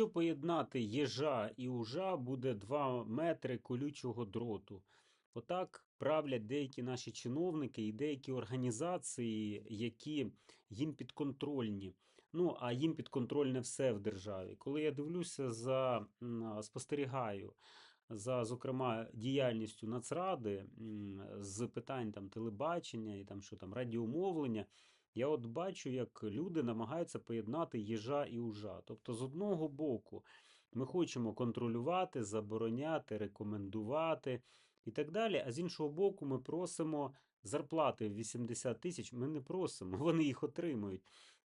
Якщо поєднати єжа і ужа, буде 2 метри колючого дроту. Отак правлять деякі наші чиновники і деякі організації, які їм підконтрольні. Ну, а їм підконтрольне все в державі. Коли я дивлюся за спостерігаю за, зокрема, діяльністю Нацради з питань там телебачення і там що там радіомовлення, я от бачу, як люди намагаються поєднати їжа і ужа. Тобто, з одного боку, ми хочемо контролювати, забороняти, рекомендувати і так далі. А з іншого боку, ми просимо зарплати в 80 тисяч. Ми не просимо, вони їх отримують.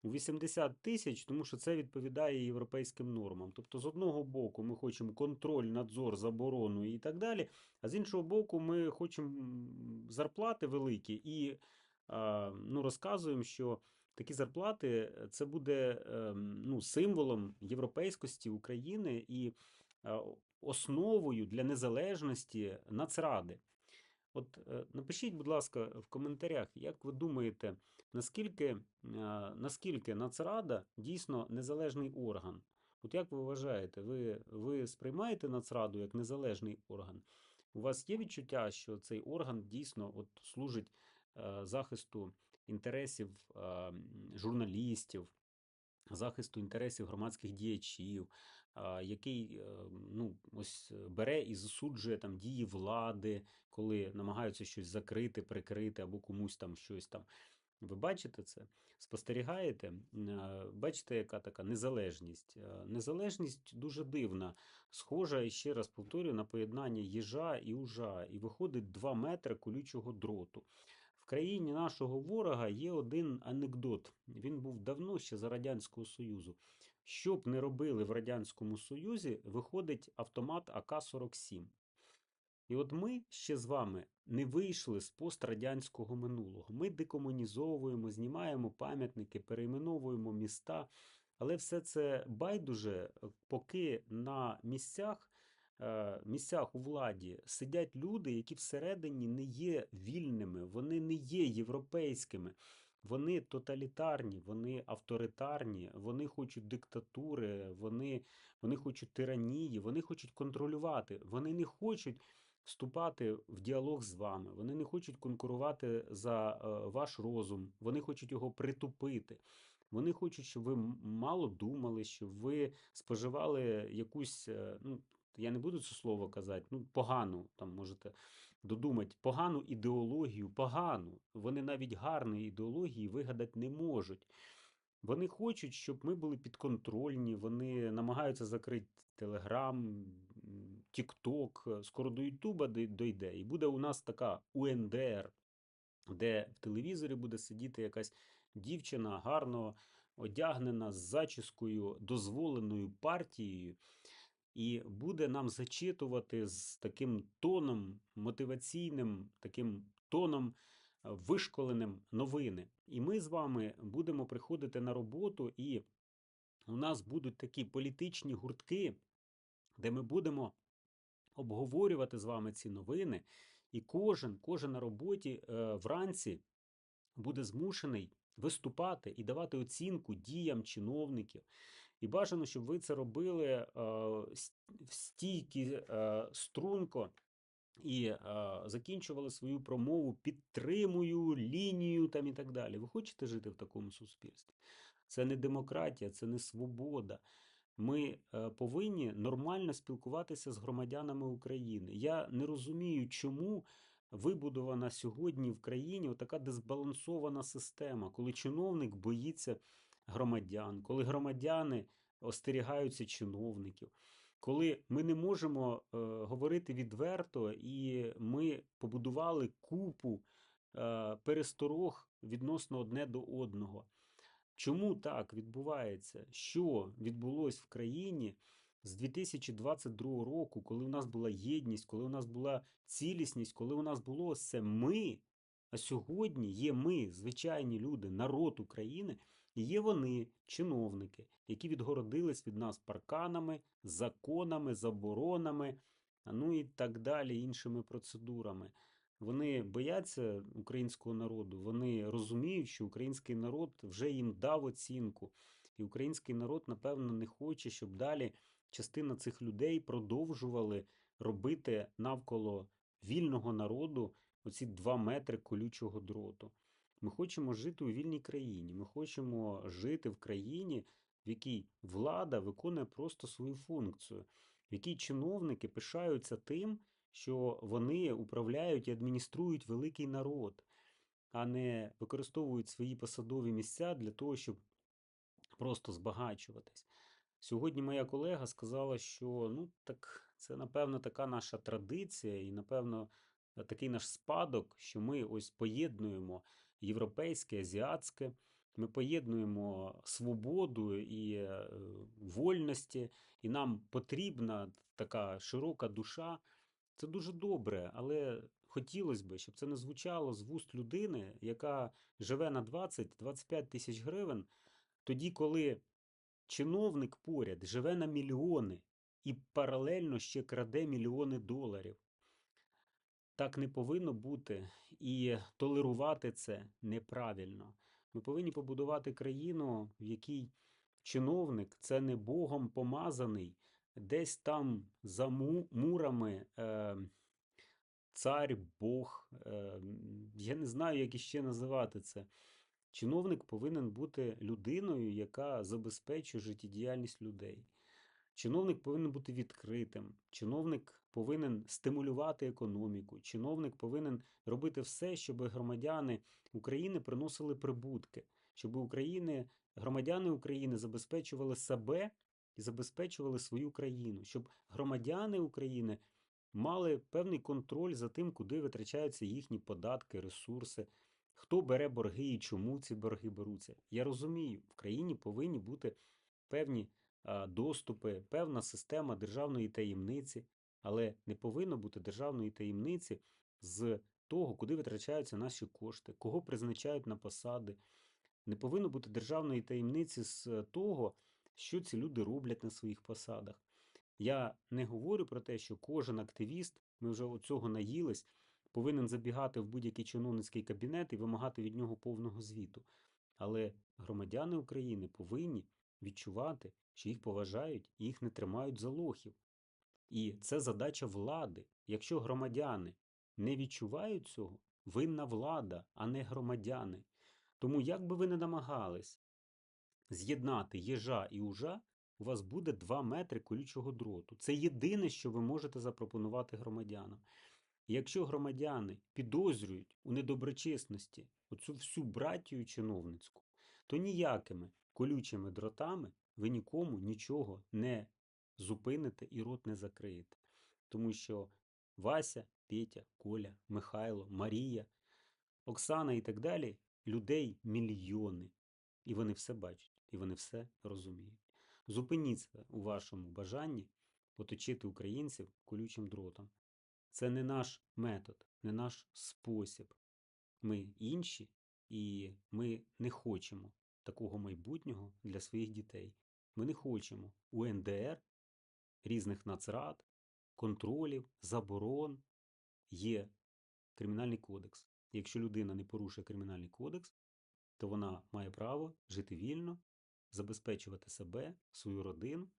У 80 тисяч, тому що це відповідає європейським нормам. Тобто, з одного боку, ми хочемо контроль, надзор, заборону і так далі. А з іншого боку, ми хочемо зарплати великі і ну, розказуємо, що такі зарплати е, це буде ем, ну, символом європейськості України і е, основою для незалежності Нацради. От е, напишіть, будь ласка, в коментарях, як ви думаєте, наскільки, наскільки Нацрада дійсно незалежний орган? От як ви вважаєте, ви, ви сприймаєте Нацраду як незалежний орган? У вас є відчуття, що цей орган дійсно от служить захисту інтересів е, журналістів, захисту інтересів громадських діячів, який е, ну, ось е, бере і засуджує там дії влади, коли намагаються щось закрити, прикрити або комусь там щось там. Ви бачите це? Спостерігаєте? Е, Бачите, яка така незалежність? Е, Незалежність дуже дивна, схожа, і ще раз повторюю, на поєднання їжа і ужа, і виходить 2 метри колючого дроту. В країні нашого ворога є один анекдот. Він був давно ще за Радянського Союзу. Що б не робили в Радянському Союзі, виходить автомат АК-47. І от ми ще з вами не вийшли з пострадянського минулого. Ми декомунізовуємо, знімаємо пам'ятники, перейменовуємо міста. Але все це байдуже, поки на місцях, місцях у владі сидять люди, які всередині не є вільними, вони не є європейськими. Вони тоталітарні, вони авторитарні, вони хочуть диктатури, вони, вони хочуть тиранії, вони хочуть контролювати, вони не хочуть вступати в діалог з вами, вони не хочуть конкурувати за е, ваш розум, вони хочуть його притупити. Вони хочуть, щоб ви мало думали, щоб ви споживали якусь, е, ну, я не буду це слово казати, ну, погану, там можете додумати, погану ідеологію, погану. Вони навіть гарної ідеології вигадати не можуть. Вони хочуть, щоб ми були підконтрольні, вони намагаються закрити Телеграм, Тікток, скоро до Ютуба дой- дойде. І буде у нас така УНДР, де в телевізорі буде сидіти якась дівчина гарно одягнена з зачіскою, дозволеною партією, і буде нам зачитувати з таким тоном мотиваційним, таким тоном е, вишколеним новини. І ми з вами будемо приходити на роботу, і у нас будуть такі політичні гуртки, де ми будемо обговорювати з вами ці новини, і кожен, кожен на роботі е, вранці буде змушений виступати і давати оцінку діям чиновників. І бажано, щоб ви це робили е, стійкі е, струнко і е, закінчували свою промову підтримую лінію там і так далі. Ви хочете жити в такому суспільстві? Це не демократія, це не свобода. Ми повинні нормально спілкуватися з громадянами України. Я не розумію, чому вибудована сьогодні в країні така дезбалансована система, коли чиновник боїться громадян, коли громадяни остерігаються чиновників, коли ми не можемо е, говорити відверто, і ми побудували купу е, пересторог відносно одне до одного. Чому так відбувається? Що відбулось в країні з 2022 року, коли у нас була єдність, коли у нас була цілісність, коли у нас було все ми, а сьогодні є ми, звичайні люди, народ України, є вони, чиновники, які відгородились від нас парканами, законами, заборонами, ну і так далі, іншими процедурами. Вони бояться українського народу, вони розуміють, що український народ вже їм дав оцінку. І український народ, напевно, не хоче, щоб далі частина цих людей продовжували робити навколо вільного народу оці два метри колючого дроту. Ми хочемо жити у вільній країні. Ми хочемо жити в країні, в якій влада виконує просто свою функцію, в якій чиновники пишаються тим, що вони управляють і адмініструють великий народ, а не використовують свої посадові місця для того, щоб просто збагачуватись. Сьогодні моя колега сказала, що ну так це напевно така наша традиція, і напевно такий наш спадок, що ми ось поєднуємо європейське, азіатське, ми поєднуємо свободу і е, вольності, і нам потрібна така широка душа. Це дуже добре, але хотілося б, щоб це не звучало з вуст людини, яка живе на 20-25 тисяч гривень, тоді, коли чиновник поряд живе на мільйони і паралельно ще краде мільйони доларів. Так не повинно бути, і толерувати це неправильно. Ми повинні побудувати країну, в якій чиновник це не Богом помазаний, десь там за му- мурами е, цар, Бог. Е, я не знаю, як іще називати це. Чиновник повинен бути людиною, яка забезпечує життєдіяльність людей. Чиновник повинен бути відкритим, чиновник повинен стимулювати економіку, чиновник повинен робити все, щоб громадяни України приносили прибутки, щоб України, громадяни України забезпечували себе і забезпечували свою країну, щоб громадяни України мали певний контроль за тим, куди витрачаються їхні податки, ресурси, хто бере борги і чому ці борги беруться. Я розумію, в країні повинні бути певні доступи, певна система державної таємниці, але не повинно бути державної таємниці з того, куди витрачаються наші кошти, кого призначають на посади. Не повинно бути державної таємниці з того, що ці люди роблять на своїх посадах. Я не говорю про те, що кожен активіст, ми вже цього наїлись, повинен забігати в будь-який чиновницький кабінет і вимагати від нього повного звіту. Але громадяни України повинні відчувати, що їх поважають і їх не тримають за лохів. І це задача влади. Якщо громадяни не відчувають цього, винна влада, а не громадяни. Тому як би ви не намагались з'єднати єжа і ужа, у вас буде 2 метри колючого дроту. Це єдине, що ви можете запропонувати громадянам. Якщо громадяни підозрюють у недоброчесності оцю всю братію чиновницьку, то ніякими колючими дротами ви нікому нічого не зупините і рот не закриєте. Тому що Вася, Петя, Коля, Михайло, Марія, Оксана і так далі людей мільйони. І вони все бачать, і вони все розуміють. Зупиніться у вашому бажанні оточити українців колючим дротом. Це не наш метод, не наш спосіб. Ми інші, і ми не хочемо такого майбутнього для своїх дітей. Ми не хочемо УНДР, різних нацрад, контролів, заборон. Є кримінальний кодекс. Якщо людина не порушує кримінальний кодекс, то вона має право жити вільно, забезпечувати себе, свою родину,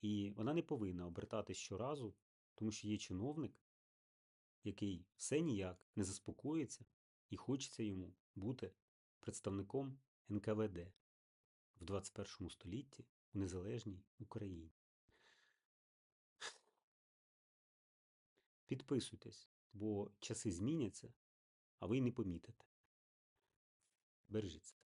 і вона не повинна обертатись щоразу, тому що є чиновник, який все ніяк не заспокоїться і хочеться йому бути представником НКВД в 21 столітті у незалежній Україні. Підписуйтесь, бо часи зміняться, а ви не помітите. Бережіть себе.